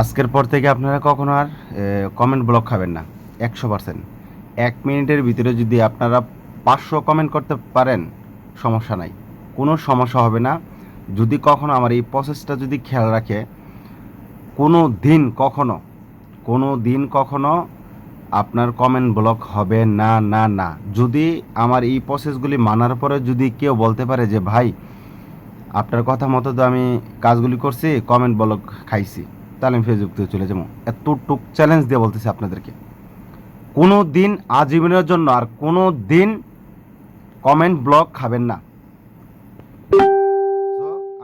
আজকের পর থেকে আপনারা কখনো আর কমেন্ট ব্লক খাবেন না, একশো পার্সেন্ট এক মিনিটের ভিতরে যদি আপনারা পাঁচশো কমেন্ট করতে পারেন, সমস্যা নাই। কোনো সমস্যা হবে না। যদি কখনো আমার এই প্রসেসটা যদি খেয়াল রাখে, কোনো দিন কখনো, কোনো দিন কখনো আপনার কমেন্ট ব্লক হবে না না না। যদি আমার এই প্রসেসগুলি মানার পরে যদি কেউ বলতে পারে যে, ভাই, আপনার কথা মতো তো আমি কাজগুলি করছি কমেন্ট ব্লক খাইছি। তাহলে আমি ফেসবুক থেকে চলে যাব। এতটুক চ্যালেঞ্জ দিয়ে বলতেছি আপনাদেরকে। কোনো দিন আজীবনের জন্য আর কোনো দিন কমেন্ট ব্লক খাবেন না।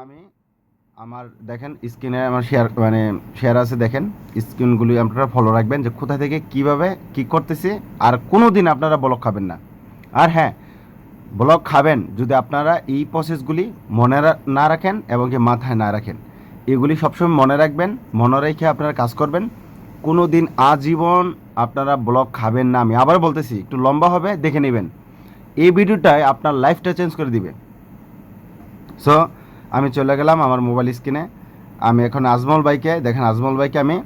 আমি আমার দেখেন স্ক্রিনে আমার শেয়ার মানে শেয়ার আছে দেখেন। স্ক্রিনগুলি আপনারা ফলো রাখবেন যে কোথা থেকে কীভাবে কি করতেছি আর কোনো দিন আপনারা ব্লক খাবেন না। আর হ্যাঁ ব্লক খাবেন যদি আপনারা এই প্রসেসগুলি মনে না রাখেন এবং মাথায় না রাখেন। এগুলি সবসময় মনে রাখবেন, মনে রেখে আপনারা কাজ করবেন। কোনো দিন আজীবন আপনারা ব্লগ খাবেন না। আমি আবার বলতেছি, একটু লম্বা হবে, দেখে নেবেন। এই ভিডিওটায় আপনার লাইফটা চেঞ্জ করে দিবে। সো আমি চলে গেলাম আমার মোবাইল স্ক্রিনে। আমি এখন আজমল ভাইকে, দেখেন আজমল ভাইকে আমি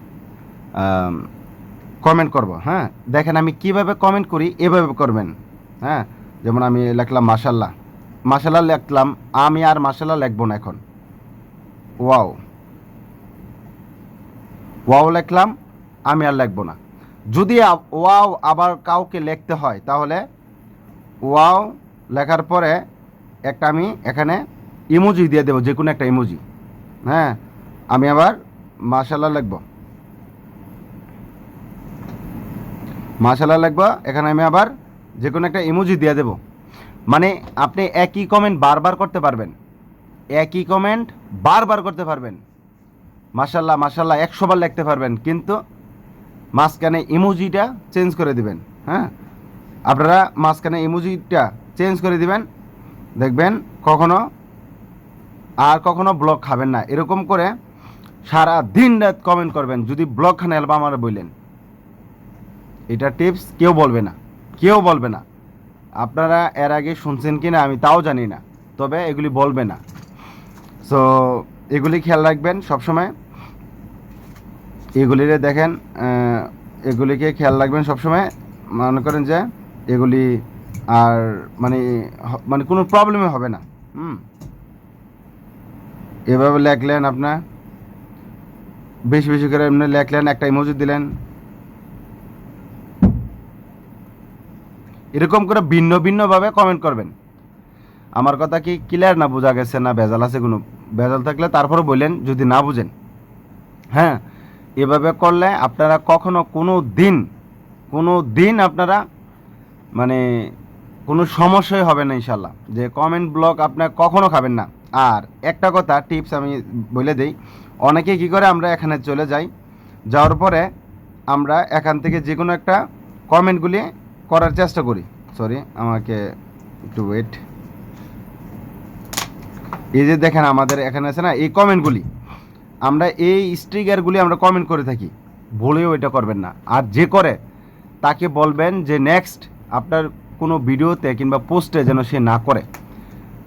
কমেন্ট করব হ্যাঁ? দেখেন আমি কীভাবে কমেন্ট করি, এভাবে করবেন হ্যাঁ? যেমন আমি লিখলাম মাসাল্লাহ মাসাল্লাহ লিখলাম, আমি আর মাসাল্লাহ লিখব না এখন। ওয়াও ওয়াও লেখলাম, আমি আর লিখব না। যদি ওয়াও আবার কাউকে লিখতে হয়, তাহলে ওয়াও লেখার পরে একটা আমি এখানে ইমোজি দিয়ে দেবো যে কোনো একটা ইমোজি হ্যাঁ আমি আবার মাশাল্লাহ লিখব। মাশাল্লাহ লিখব, এখানে আমি আবার যে কোনো একটা ইমোজি দিয়ে দেব। মানে আপনি একই কমেন্ট বারবার করতে পারবেন। একই কমেন্ট বারবার করতে পারবেন। মাশাল্লাহ মাশাল্লাহ একশো বার লিখতে পারবেন, কিন্তু মাঝখানে ইমোজিটা চেঞ্জ করে দিবেন হ্যাঁ? আপনারা মাঝখানে ইমোজিটা চেঞ্জ করে দিবেন, দেখবেন কখনো আর কখনো ব্লক খাবেন না। এরকম করে সারা দিন রাত কমেন্ট করবেন, যদি ব্লক খান অ্যালবাম আর বললেন। এটা টিপস কেউ বলবে না, কেউ বলবে না। আপনারা এর আগে শুনছেন কি না আমি তাও জানি না, তবে এগুলি বলবে না। সো এগুলি খেয়াল রাখবেন সবসময়। এগুলিরে দেখেন এগুলিকে খেয়াল রাখবেন সবসময়। মনে করেন যে এগুলি আর মানে মানে কোনো প্রবলেমে হবে না। হুম? এভাবে লেখলেন আপনার, বেশি বেশি করে এমনি লেখলেন, একটা ইমোজি দিলেন। এরকম করে ভিন্ন ভিন্নভাবে কমেন্ট করবেন। আমার কথা কি ক্লিয়ার না বোঝা গেছে না ভেজাল আছে কোনো? ভেজাল থাকলে তারপরে বললেন, যদি না বুঝেন। হ্যাঁ? এভাবে করলে আপনারা কখনো কোনো দিন কোনো দিন আপনারা মানে কোনো সমস্যাই হবে না ইনশাল্লাহ যে কমেন্ট ব্লক আপনার কখনো খাবেন না। আর একটা কথা টিপস আমি বলে দিই, অনেকে কি করে আমরা এখানে চলে যাই, যাওয়ার পরে আমরা এখান থেকে যে কোনো একটা কমেন্টগুলি করার চেষ্টা করি। সরি আমাকে একটু ওয়েট এই যে দেখেন আমাদের এখানে আছে না, এই কমেন্টগুলি আমরা এই স্ট্রিকারগুলি আমরা কমেন্ট করে থাকি। ভুলেও এটা করবেন না। আর যে করে, তাকে বলবেন যে নেক্সট আপনার কোনো ভিডিওতে কিংবা পোস্টে যেন সে না করে।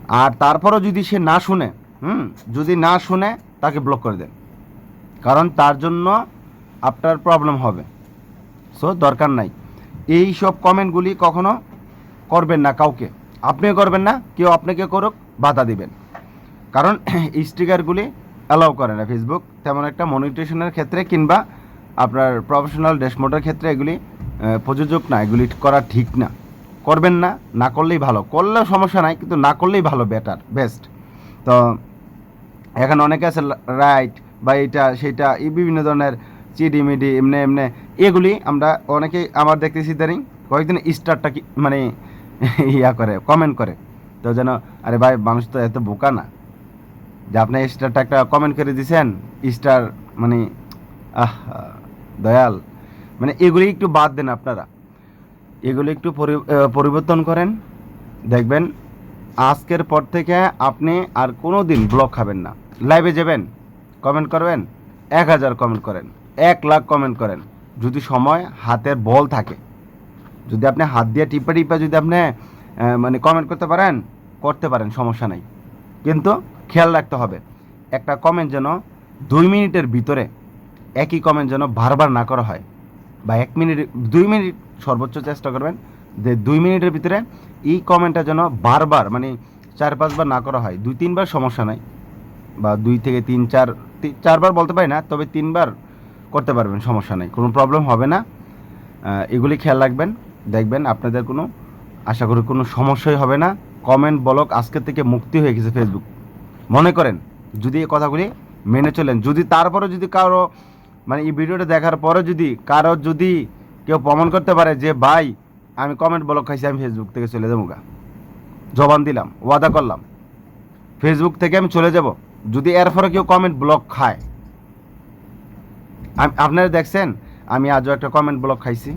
আর তারপরও যদি সে না শুনে, হুম, যদি না শুনে, তাকে ব্লক করে দেন। কারণ তার জন্য আপনার প্রবলেম হবে। সো দরকার নাই। এই সব কমেন্টগুলি কখনো করবেন না কাউকে। আপনিও করবেন না, কেউ আপনাকে করুক, বাধা দিবেন। কারণ, এই স্টিকারগুলি অ্যালাউ করে না ফেসবুক তেমন একটা মনিটেশনের ক্ষেত্রে কিংবা আপনার প্রফেশনাল ড্যাশবোর্ডের ক্ষেত্রে এগুলি প্রযোজক না, এগুলি করা ঠিক না। করবেন না না করলেই ভালো। করলেও সমস্যা নাই, কিন্তু না করলেই ভালো বেটার বেস্ট তো এখন অনেকে আছে রাইট বা এইটা সেইটা এই বিভিন্ন ধরনের চিডি মিডি এমনি এমনি। এগুলি আমরা অনেকেই, আমার দেখতেছি ইদানিং, কয়েকদিন স্টারটা কি মানে ইয়া করে কমেন্ট করে। তো যেন, আরে ভাই, মানুষ তো এত বোকা না। যে আপনি স্টারটা একটা কমেন্ট করে দিছেন স্টার মানে আহ, দয়াল। মানে এগুলি একটু বাদ দেন আপনারা। এগুলি একটু পরি- পরিবর্তন করেন। দেখবেন, আজকের পর থেকে আপনি আর কোনো দিন ব্লক খাবেন না। লাইভে যাবেন কমেন্ট করবেন, এক হাজার কমেন্ট করেন, এক লাখ কমেন্ট করেন। যদি সময় হাতের বল থাকে। যদি আপনি হাত দিয়ে টিপে টিপে যদি আপনি মানে কমেন্ট করতে পারেন করতে পারেন, সমস্যা নাই। কিন্তু খেয়াল রাখতে হবে। একটা কমেন্ট যেন দুই মিনিটের ভিতরে একই কমেন্ট যেন বারবার না করা হয় বা এক মিনিট, দুই মিনিট সর্বোচ্চ চেষ্টা করবেন যে দুই মিনিটের ভিতরে এই কমেন্টটা যেন বারবার মানে চার, পাঁচবার না করা হয়। দুই, তিনবার সমস্যা নাই বা দুই থেকে তিন, চার চারবার বলতে পারি না, তবে তিনবার করতে পারবেন, সমস্যা নেই, কোনো প্রবলেম হবে না। এগুলি খেয়াল রাখবেন, দেখবেন আপনাদের কোনো, আশা করি কোনো সমস্যাই হবে না। কমেন্ট ব্লক আজকে থেকে মুক্তি হয়ে গেছে ফেসবুক মনে করেন, যদি এই কথাগুলি মেনে চলেন, যদি তারপরে যদি কারও মানে এই ভিডিওটা দেখার পরে যদি কারও যদি কেউ প্রমাণ করতে পারে যে, ভাই, আমি কমেন্ট ব্লক খাইছি, আমি ফেসবুক থেকে চলে যাব গা। জবান দিলাম, ওয়াদা করলাম। ফেসবুক থেকে আমি চলে যাব। যদি এর পরে কেউ কমেন্ট ব্লক খায় আপনারা দেখছেন, আমি আজও একটা কমেন্ট ব্লক খাইছি।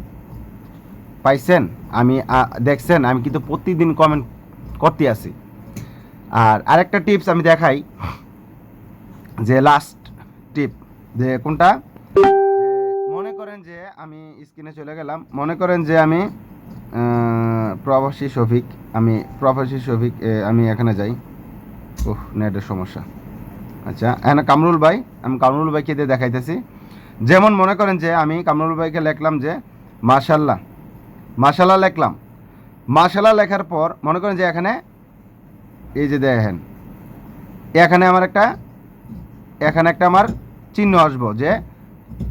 পাইছেন? আমি দেখছেন, আমি কিন্তু প্রতিদিন কমেন্ট করতে আছি আর আরেকটা টিপস আমি দেখাই, যে লাস্ট টিপ যে কোনটা? মনে করেন যে আমি স্ক্রিনে চলে গেলাম, মনে করেন যে আমি প্রবাসী শফিক আমি প্রবাসী শফিক আমি এখানে যাই। ওহ নেটের সমস্যা। আচ্ছা এখানে কামরুল ভাই, আমি কামরুল ভাইকে দিয়ে দেখাইতেছি। যেমন মনে করেন যে আমি কামরুল ভাইকে লিখলাম যে মাশাল্লাহ মাশাল্লাহ লিখলাম। মাশাল্লাহ লেখার পর মনে করেন যে এখানে এই যে দেখেন, এখানে আমার একটা, এখানে একটা আমার চিহ্ন আসব যে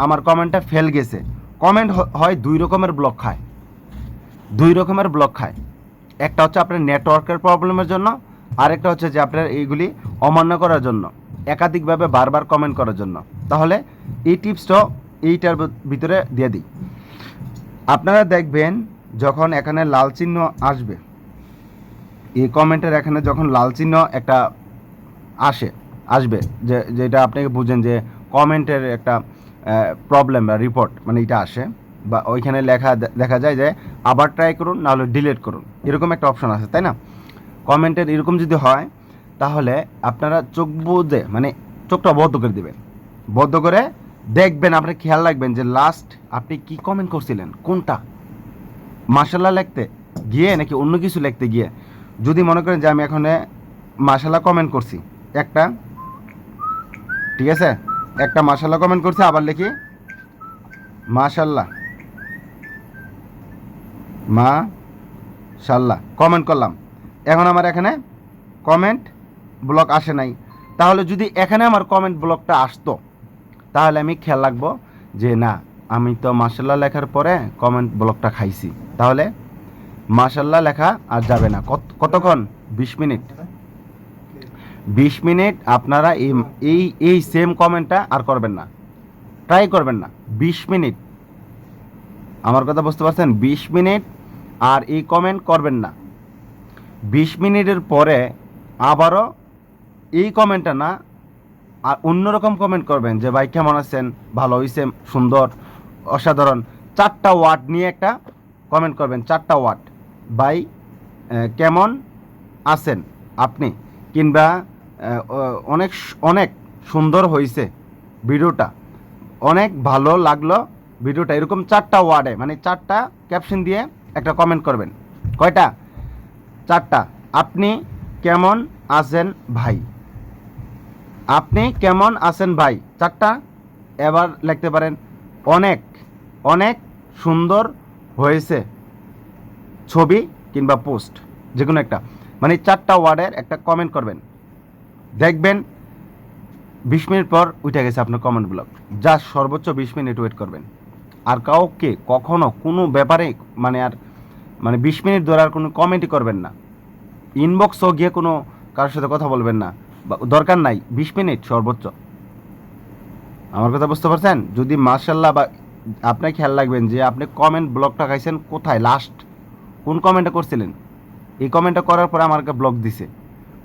আমার কমেন্টটা ফেল গেছে। কমেন্ট হয় দুই রকমের ব্লক খায়। দুই রকমের ব্লক খায়। একটা হচ্ছে আপনার নেটওয়ার্কের প্রবলেমের জন্য, আরেকটা হচ্ছে যে আপনার এইগুলি অমান্য করার জন্য, একাধিকভাবে বারবার কমেন্ট করার জন্য। তাহলে এই টিপসটাও এইটার ভিতরে দিয়ে দিই। আপনারা দেখবেন যখন এখানে লাল চিহ্ন আসবে এই কমেন্টের এখানে যখন লাল চিহ্ন একটা আসে, আসবে, যে, যেটা আপনাকে বুঝেন যে কমেন্টের একটা প্রবলেম বা রিপোর্ট মানে এটা আসে, বা ওইখানে লেখা দেখা যায় যে আবার ট্রাই করুন, নাহলে ডিলিট করুন, এরকম একটা অপশন আছে, তাই না? কমেন্টের এরকম যদি হয়, তাহলে আপনারা চোখ বুঝে মানে চোখটা বদ্ধ করে দিবেন। বদ্ধ করে দেখবেন আপনি খেয়াল রাখবেন যে লাস্ট আপনি কি কমেন্ট করছিলেন, কোনটা? মার্শাল্লাহ লিখতে গিয়ে নাকি অন্য কিছু লিখতে গিয়ে যদি মনে করেন যে আমি এখানে মার্শাল্লাহ কমেন্ট করছি, একটা, ঠিক আছে? একটা মার্শাল্লাহ কমেন্ট করছি, আবার লিখি, মাশাল্লাহ মা শাল্লাহ কমেন্ট করলাম। এখন আমার এখানে কমেন্ট ব্লক আসে নাই। তাহলে যদি এখানে আমার কমেন্ট ব্লকটা আসতো, তাহলে আমি খেয়াল রাখব যে না, আমি তো মাসাল্লাহ লেখার পরে কমেন্ট ব্লকটা খাইছি। তাহলে মাসাল্লাহ লেখা আর যাবে না। কত কতক্ষণ? বিশ মিনিট। বিশ মিনিট আপনারা এই এই এই সেম কমেন্টটা আর করবেন না। ট্রাই করবেন না। বিশ মিনিট। আমার কথা বুঝতে পারছেন? বিশ মিনিট আর এই কমেন্ট করবেন না। বিশ মিনিটের পরে আবারও এই কমেন্টটা না, আর অন্যরকম কমেন্ট করবেন যে, ভাই, কেমন আছেন? ভালো হয়েছে সুন্দর? অসাধারণ? চারটা ওয়ার্ড নিয়ে একটা কমেন্ট করবেন। চারটা ওয়ার্ড আহ, কেমন আছেন আপনি? কিংবা অনেক অনেক সুন্দর হয়েছে ভিডিওটা। অনেক ভালো লাগল ভিডিওটা। এরকম চারটা ওয়ার্ডে মানে চারটা ক্যাপশন দিয়ে একটা কমেন্ট করবেন। কয়টা? চারটা। আপনি কেমন আছেন ভাই? আপনি কেমন আছেন ভাই? চারটা। এবার লিখতে পারেন অনেক অনেক সুন্দর হয়েছে ছবি কিংবা পোস্ট যে কোনো একটা। মানে চারটা ওয়ার্ডের একটা কমেন্ট করবেন। দেখবেন বিশ মিনিট পর উঠে গেছে আপনার কমেন্ট ব্লক যা সর্বোচ্চ বিশ মিনিট ওয়েট করবেন। আর কাউকে কখনো কোনো ব্যাপারে মানে আর মানে বিশ মিনিট ধরে আর কোনো কমেন্টই করবেন না। ইনবক্সও গিয়ে কোনো কারোর সাথে কথা বলবেন না। দরকার নাই, বিশ মিনিট সর্বোচ্চ। আমার কথা বুঝতে পারছেন? যদি মার্শাল্লাহ বা আপনি খেয়াল রাখবেন যে আপনি কমেন্ট ব্লকটা খাইছেন কোথায়? লাস্ট কোন কমেন্টটা করছিলেন? এই কমেন্টটা করার পরে আমাকে ব্লক দিছে।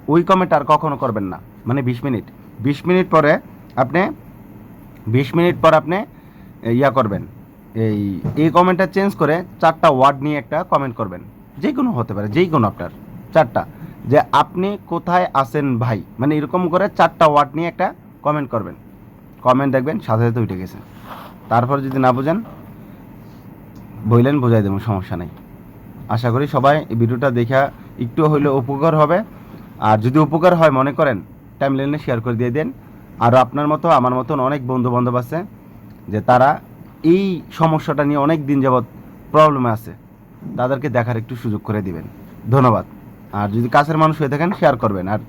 ওই কমেন্ট আর কখনো করবেন না। মানে বিশ মিনিট। বিশ মিনিট পরে আপনি, বিশ মিনিট পর আপনি ইয়া করবেন। এই এই কমেন্টটা চেঞ্জ করে চারটা ওয়ার্ড নিয়ে একটা কমেন্ট করবেন। যে কোনো হতে পারে যেই কোনো আপনার। চারটা। যে আপনি কোথায় আছেন ভাই? মানে এরকম করে চারটা ওয়ার্ড নিয়ে একটা কমেন্ট করবেন। কমেন্ট দেখবেন, সাথে সাথে উঠে গেছে। তারপর যদি না বোঝেন বইলেন বোঝাই দেবো, সমস্যা নেই। আশা করি সবাই এই ভিডিওটা দেখা একটু হইলেও উপকার হবে। আর যদি উপকার হয়, মনে করেন টাইম লাইনে শেয়ার করে দিয়ে দেন। আর আপনার মতো, আমার মতন অনেক বন্ধু বান্ধব আছে, যে তারা এই সমস্যাটা নিয়ে অনেক দিন যাবৎ প্রবলেমে আছে। তাদেরকে দেখার একটু সুযোগ করে দিবেন। ধন্যবাদ। আর যদি কাছের মানুষ হয়ে থাকেন শেয়ার করবেন। আর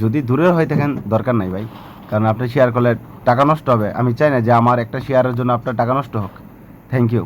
যদি দূরের হয়ে থাকেন, দরকার নাই ভাই। কারণ আপনি শেয়ার করলে টাকা নষ্ট হবে। আমি চাই না যে আমার একটা শেয়ারের জন্য আপনার টাকা নষ্ট হোক। Thank you